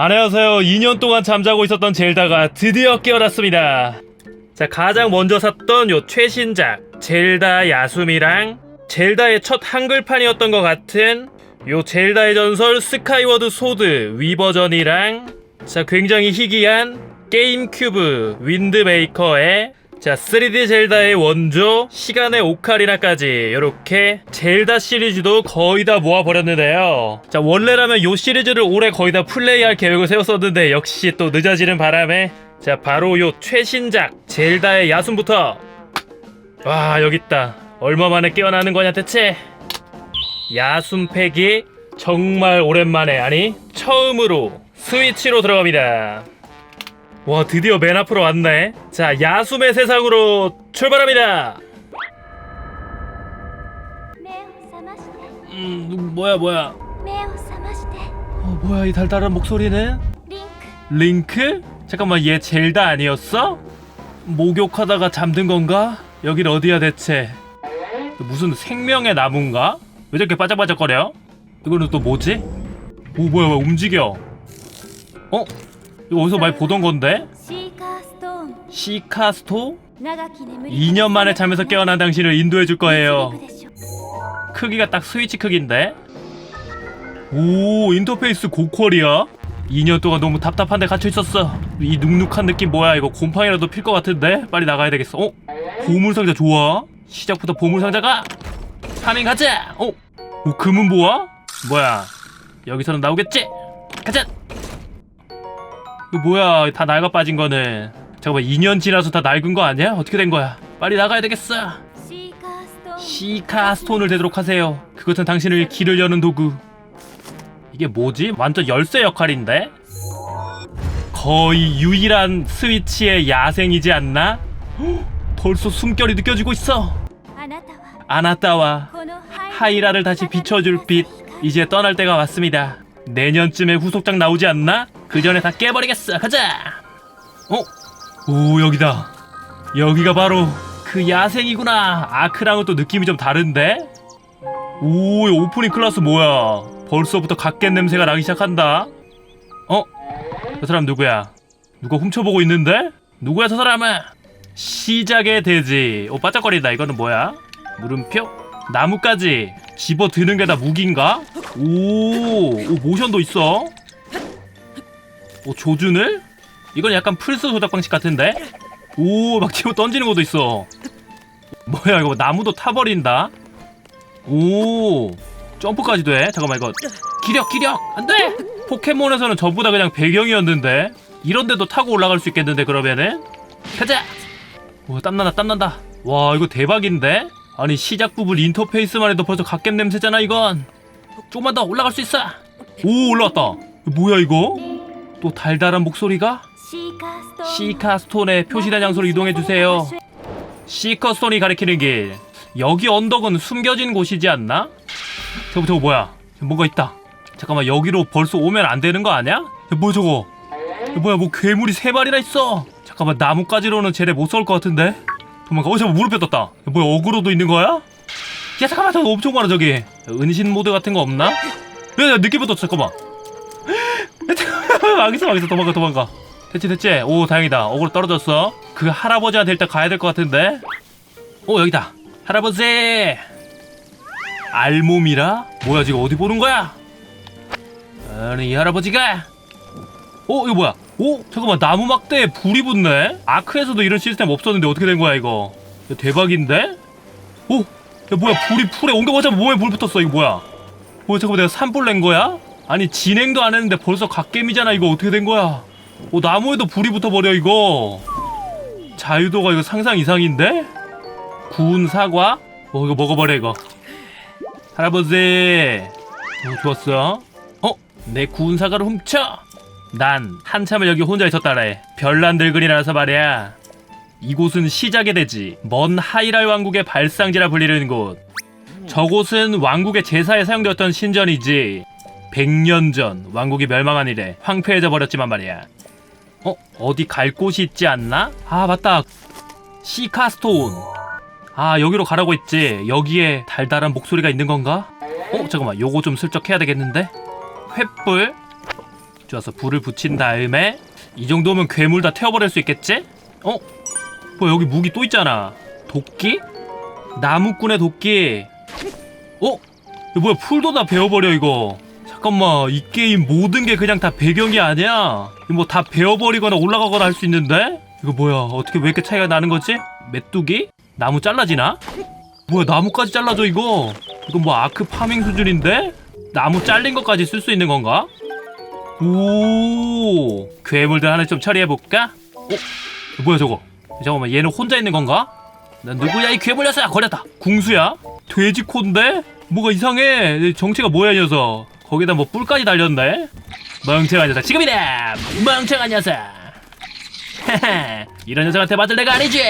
안녕하세요. 2년 동안 잠자고 있었던 젤다가 드디어 깨어났습니다. 자, 가장 먼저 샀던 요 최신작 젤다 야숨이랑 젤다의 첫 한글판이었던 것 같은 요 젤다의 전설 스카이워드 소드 위 버전이랑 자, 굉장히 희귀한 게임 큐브 윈드메이커의 자 3D 젤다의 원조 시간의 오카리나까지 이렇게 젤다 시리즈도 거의 다 모아버렸는데요. 자 원래라면 요 시리즈를 올해 거의 다 플레이할 계획을 세웠었는데 역시 또 늦어지는 바람에 자 바로 요 최신작 젤다의 야숨부터. 와 여깄다. 얼마 만에 깨어나는 거냐 대체? 야숨팩이 정말 오랜만에 아니 처음으로 스위치로 들어갑니다 와 드디어 맨 앞으로 왔네 자 야숨의 세상으로 출발합니다 음 뭐야 뭐야 어 뭐야 이 달달한 목소리는 링크? 잠깐만 얘 젤다 아니었어? 목욕하다가 잠든 건가? 여길 어디야 대체 무슨 생명의 나무인가? 왜 저렇게 바짝바짝거려? 이거는 또 뭐지? 오 뭐야 왜 움직여 어? 이거 어디서 많이 보던 건데? 시카스토? 2년 만에 잠에서 깨어난 당신을 인도해 줄 거예요. 크기가 딱 스위치 크기인데? 오, 인터페이스 고퀄이야? 2년 동안 너무 답답한데 갇혀 있었어. 이 눅눅한 느낌 뭐야? 이거 곰팡이라도 필 것 같은데? 빨리 나가야 되겠어. 어? 보물상자 좋아. 시작부터 보물상자가! 3인 가자! 어? 오, 금은 뭐야? 뭐야? 여기서는 나오겠지? 가자! 이거 뭐야 다 낡아 빠진 거는 잠깐만 2년 지나서 다 낡은 거 아니야? 어떻게 된 거야? 빨리 나가야 되겠어 시카 스톤을 되도록 하세요 그것은 당신을 길을 여는 도구 이게 뭐지? 완전 열쇠 역할인데? 거의 유일한 스위치의 야생이지 않나? 벌써 숨결이 느껴지고 있어 아나타와 하이라를 다시 비춰줄 빛 이제 떠날 때가 왔습니다 내년쯤에 후속작 나오지 않나? 그 전에 다 깨버리겠어. 가자. 어? 오 여기다. 여기가 바로 그 야생이구나. 아크랑은 또 느낌이 좀 다른데? 오, 이 오프닝 클래스 뭐야? 벌써부터 갓겜 냄새가 나기 시작한다. 어? 저 사람 누구야? 누가 훔쳐보고 있는데? 누구야 저 사람은? 시작의 돼지. 오, 바짝거린다. 이거는 뭐야? 물음표? 나무까지 집어 드는 게 다 무기인가? 오, 오 모션도 있어. 오 조준을? 이건 약간 플스 조작 방식 같은데? 오, 막 집어 던지는 것도 있어. 뭐야 이거 나무도 타버린다. 오, 점프까지 돼. 잠깐만 이거 기력 기력 안 돼. 포켓몬에서는 전부 다 그냥 배경이었는데 이런데도 타고 올라갈 수 있겠는데 그러면은 가자. 오, 땀난다 땀난다. 와 이거 대박인데? 아니 시작 부분 인터페이스만 해도 벌써 갓겜 냄새잖아 이건. 조금만 더 올라갈 수 있어. 오 올라왔다. 뭐야 이거? 또 달달한 목소리가? 시카스톤의 표시된 장소로 이동해주세요. 시커스톤이 가리키는 길. 여기 언덕은 숨겨진 곳이지 않나? 저거 저거 뭐야? 뭔가 있다. 잠깐만 여기로 벌써 오면 안 되는 거 아니야? 뭐 저거? 뭐야 뭐 괴물이 세 마리나 있어. 잠깐만 나뭇가지로는 쟤네 못 쏠 것 같은데? 도망가. 어 잠깐 무릎에 떴다. 뭐야 어그로도 있는 거야? 야 잠깐만 저거 엄청 많아 저기. 은신 모드 같은 거 없나? 야야 느낌부터 잠깐만. 야, 잠깐만. 망했어 망했어. 도망가 도망가. 됐지 됐지? 오 다행이다. 어그로 떨어졌어. 그 할아버지한테 일단 가야 될 것 같은데. 오 여기다. 할아버지! 알몸이라? 뭐야 지금 어디 보는 거야? 아니 이 할아버지가. 오 이거 뭐야? 오 잠깐만. 나무 막대에 불이 붙네? 아크에서도 이런 시스템 없었는데 어떻게 된 거야 이거? 야, 대박인데? 오 야, 뭐야? 불이 풀에 옮겨가자 몸에 불 붙었어. 이거 뭐야? 어 잠깐만. 내가 산불 낸 거야 아니 진행도 안 했는데 벌써 갓겜이잖아. 이거 어떻게 된 거야? 오 나무에도 불이 붙어버려 이거. 자유도가 이거 상상 이상인데? 구운 사과? 어 이거 먹어버려 이거. 할아버지. 어 좋았어 어 내 구운 사과를 훔쳐? 난 한참을 여기 혼자 있었다래. 별난 늙은이라서 말이야. 이곳은 시작의 대지. 먼 하이랄 왕국의 발상지라 불리는 곳. 저곳은 왕국의 제사에 사용되었던 신전이지 100년 전 왕국이 멸망한 이래 황폐해져 버렸지만 말이야 어? 어디 갈 곳이 있지 않나? 아 맞다 시카스톤 아 여기로 가라고 했지 여기에 달달한 목소리가 있는 건가? 어 잠깐만 요거 좀 슬쩍 해야 되겠는데? 횃불 좋았어 불을 붙인 다음에 이 정도면 괴물 다 태워버릴 수 있겠지? 어? 뭐 여기 무기 또 있잖아 도끼? 나무꾼의 도끼 어? 이거 뭐야 풀도 다 베어버려 이거 잠깐만 이 게임 모든 게 그냥 다 배경이 아니야 뭐 다 베어버리거나 올라가거나 할 수 있는데? 이거 뭐야 어떻게 왜 이렇게 차이가 나는 거지? 메뚜기? 나무 잘라지나? 뭐야 나무까지 잘라줘 이거 이거 뭐 아크 파밍 수준인데? 나무 잘린 것까지 쓸 수 있는 건가? 오 괴물들 하나 좀 처리해볼까? 어? 뭐야 저거 잠깐만 얘는 혼자 있는 건가? 난 누구야 이 괴물 녀석 걸렸다 궁수야? 돼지코인데? 뭐가 이상해 정체가 뭐야 이 녀석 거기다 뭐 뿔까지 달렸네? 멍청한 녀석 지금이다 멍청한 녀석 이런 녀석한테 맞을 내가 아니지.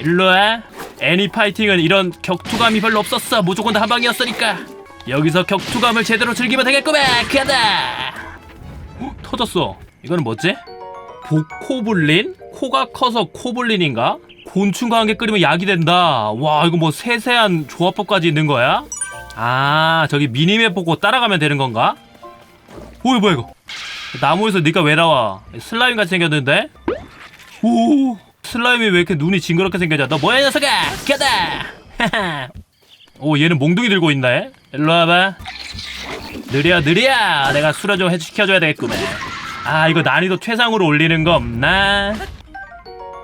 일로와. 애니 파이팅은 이런 격투감이 별로 없었어. 무조건 다 한방이었으니까. 여기서 격투감을 제대로 즐기면 되겠구만 가다. 어? 터졌어. 이거는 뭐지? 보코블린? 코가 커서 코블린인가? 곤충과 함께 끓이면 약이 된다. 와 이거 뭐 세세한 조합법까지 있는 거야? 아 저기 미니맵 보고 따라가면 되는 건가? 오 이거 뭐야 이거? 나무에서 네가 왜 나와? 슬라임 같이 생겼는데? 오 슬라임이 왜 이렇게 눈이 징그럽게 생겨져? 너 뭐야 이 녀석아? 가다! 오 얘는 몽둥이 들고 있네. 일로 와봐. 느려 느려! 내가 수료 좀 해시켜줘야 되겠구만. 아 이거 난이도 최상으로 올리는 거 없나?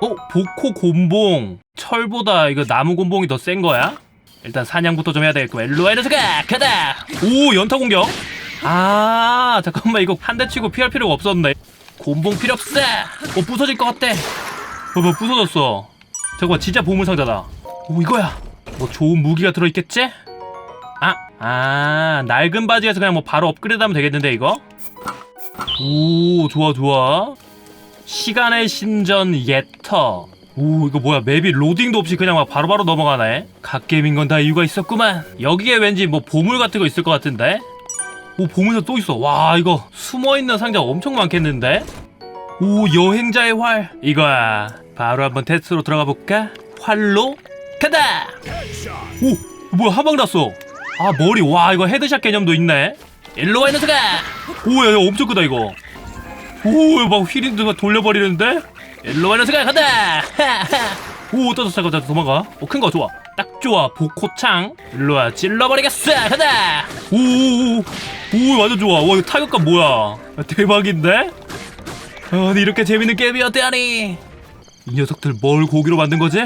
어 보코 곰봉. 철보다 이거 나무 곰봉이 더 센 거야 일단 사냥부터 좀 해야 되겠구만 일로 와 이 녀석아 가다! 오 연타 공격! 아 잠깐만 이거 한 대 치고 피할 필요가 없었네. 곰봉 필요 없어! 어 부서질 것 같대 어, 뭐 부서졌어. 잠깐만 진짜 보물상자다. 오 이거야. 뭐 좋은 무기가 들어있겠지? 아, 아, 낡은 바지에서 그냥 뭐 바로 업그레이드 하면 되겠는데 이거? 오, 좋아 좋아. 시간의 신전 예터. 오, 이거 뭐야? 맵이 로딩도 없이 그냥 막 바로바로 넘어가네. 갓게임인 건 다 이유가 있었구만. 여기에 왠지 뭐 보물 같은 거 있을 것 같은데? 오, 보물서 또 있어. 와, 이거 숨어 있는 상자 엄청 많겠는데? 오, 여행자의 활. 이거야. 바로 한번 테스트로 들어가 볼까? 활로 가다. 오, 뭐야 한방 났어. 아 머리 와 이거 헤드샷 개념도 있네. 일로 와 이 녀석아. 오야 야, 엄청 크다 이거. 오막 휘린드가 돌려버리는데. 일로 와이 녀석아 간다. 오 떠졌어 잠깐 도망가. 오 큰 거 좋아. 딱 좋아 보코창. 일로 와 찔러버리겠어 간다. 오오오 오 완전 좋아. 와 이거 타격감 뭐야? 아, 대박인데? 어, 근데 이렇게 재밌는 게임이었대 하니. 이 녀석들 뭘 고기로 만든 거지?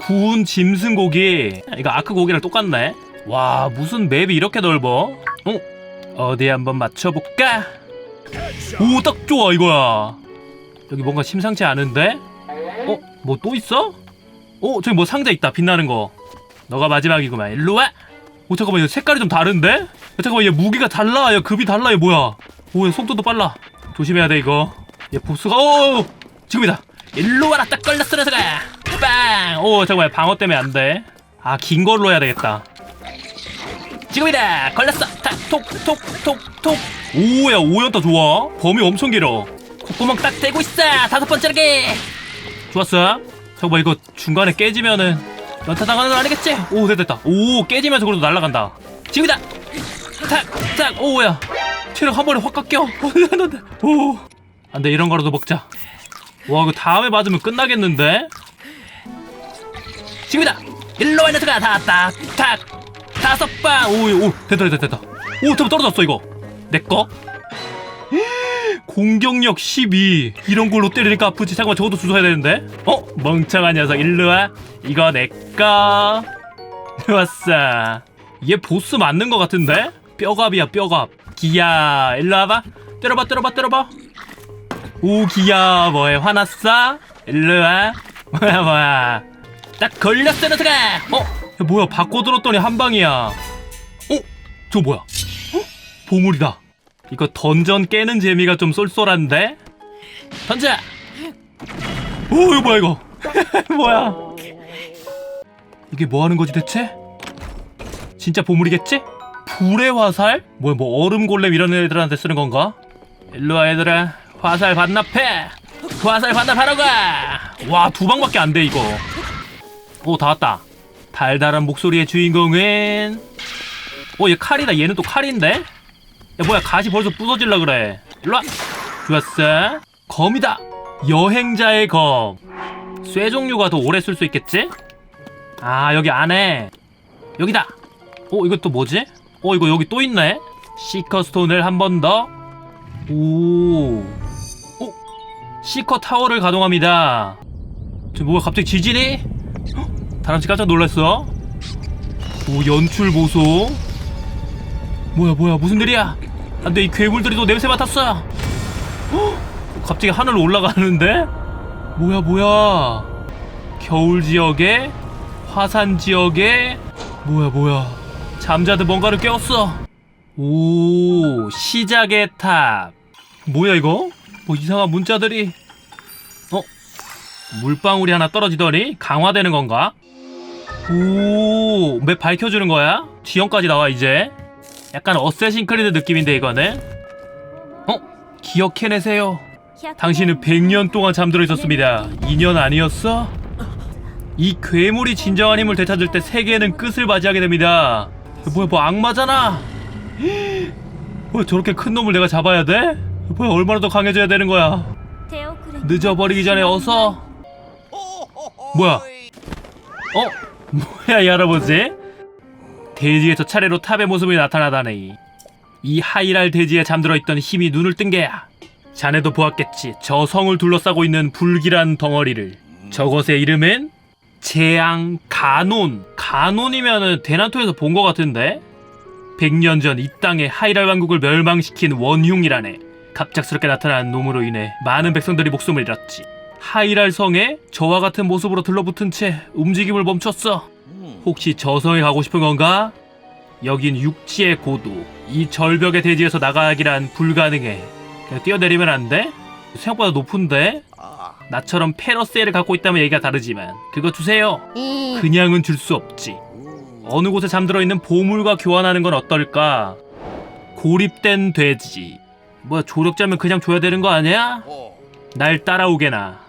구운 짐승 고기. 이거 아크 고기랑 똑같네. 와 무슨 맵이 이렇게 넓어? 어? 어디 한번 맞춰볼까? 오 딱 좋아 이거야. 여기 뭔가 심상치 않은데? 어? 뭐 또 있어? 어 저기 뭐 상자 있다 빛나는 거. 너가 마지막이구만. 일로 와. 오 잠깐만 이거 색깔이 좀 다른데? 야, 잠깐만 얘 무기가 달라. 야 급이 달라 얘 뭐야? 오얘 속도도 빨라. 조심해야 돼 이거. 얘 보스가 오 지금이다. 일로 와라 딱 걸렸어 녀석아. 빵! 오 잠깐만 방어 때문에 안 돼. 아 긴 걸로 해야 되겠다. 지금이다 걸렸어 탁 톡 톡 톡 톡 오야 오연타 좋아 범위 엄청 길어 콧구멍 딱 대고 있어. 다섯 번째로 게. 좋았어. 잠깐만 이거 중간에 깨지면은 연타 당하는 건 아니겠지? 오 됐다 됐다. 오 깨지면서 그래도 날아간다. 지금이다! 탁탁. 오야. 체력 한 번에 확 깎여. 오 안돼 이런 거라도 먹자. 와 이거 다음에 맞으면 끝나겠는데? 지금이다! 일로 와 녀석아. 다딱 탁. 다섯 방! 오, 오, 됐다, 됐다, 됐다. 오, 떨어졌어, 이거. 내꺼? 공격력 12. 이런 걸로 때리니까 아프지. 잠깐만, 저것도 주워야 되는데. 어? 멍청한 녀석, 일로 와. 이거 내꺼. 좋았어. 얘 보스 맞는 것 같은데? 뼈갑이야, 뼈갑. 기야, 일로 와봐. 때려봐, 때려봐, 때려봐. 오, 기야, 뭐해, 화났어? 일로 와. 뭐야, 뭐야. 딱 걸렸어, 녀석아! 어? 야, 뭐야 바꿔 들었더니 한 방이야 어? 저 뭐야 어? 보물이다 이거 던전 깨는 재미가 좀 쏠쏠한데? 던져! 오 이거 뭐야 이거? 뭐야? 이게 뭐 하는 거지 대체? 진짜 보물이겠지? 불의 화살? 뭐야 뭐 얼음 골렘 이런 애들한테 쓰는 건가? 일로와 얘들아. 화살 반납해! 화살 반납하라고 와두 방밖에 안 돼 이거. 오 다 왔다. 달달한 목소리의 주인공은? 어얘 칼이다. 얘는 또 칼인데 야 뭐야 가시 벌써 부서질라 그래 일로와 좋았어. 검이다. 여행자의 검. 쇠 종류가 더 오래 쓸 수 있겠지? 아 여기 안에 여기다. 어 이거 또 뭐지? 어 이거 여기 또 있네. 시커 스톤을 한 번 더. 오. 오. 시커 타워를 가동합니다. 저 뭐야 갑자기 지진이? 헉, 다람쥐 깜짝 놀랐어. 오 연출 보소. 뭐야 뭐야 무슨 일이야? 안돼 이 괴물들이 또 냄새 맡았어. 헉, 갑자기 하늘로 올라가는데? 뭐야 뭐야? 겨울 지역에 화산 지역에 뭐야 뭐야? 잠자듯 뭔가를 깨웠어. 오 시작의 탑. 뭐야 이거? 뭐 이상한 문자들이. 어? 물방울이 하나 떨어지더니 강화되는 건가? 오, 맵 밝혀주는 거야? 지형까지 나와 이제. 약간 어쌔신 크리드 느낌인데 이거는. 어? 기억해내세요. 당신은 100년 동안 잠들어 있었습니다. 2년 아니었어? 이 괴물이 진정한 힘을 되찾을 때 세계는 끝을 맞이하게 됩니다. 뭐야 뭐 악마잖아. 뭐야 저렇게 큰 놈을 내가 잡아야 돼? 뭐야 얼마나 더 강해져야 되는 거야? 늦어버리기 전에 어서. 뭐야? 어? 뭐야 이 할아버지? 대지에서 차례로 탑의 모습이 나타나다네. 이 하이랄 대지에 잠들어 있던 힘이 눈을 뜬 게야. 자네도 보았겠지. 저 성을 둘러싸고 있는 불길한 덩어리를. 저것의 이름은 재앙 가논. 가논이면은 대난토에서 본 것 같은데? 100년 전 이 땅의 하이랄 왕국을 멸망시킨 원흉이라네. 갑작스럽게 나타난 놈으로 인해 많은 백성들이 목숨을 잃었지. 하이랄 성에 저와 같은 모습으로 들러붙은 채 움직임을 멈췄어. 혹시 저 성에 가고 싶은 건가? 여긴 육지의 고도. 이 절벽의 대지에서 나가기란 불가능해. 그냥 뛰어내리면 안 돼? 생각보다 높은데? 나처럼 페러세를 갖고 있다면 얘기가 다르지만 그거 주세요. 그냥은 줄 수 없지. 어느 곳에 잠들어 있는 보물과 교환하는 건 어떨까? 고립된 돼지. 뭐야 조력자면 그냥 줘야 되는 거 아니야? 날 따라오게나.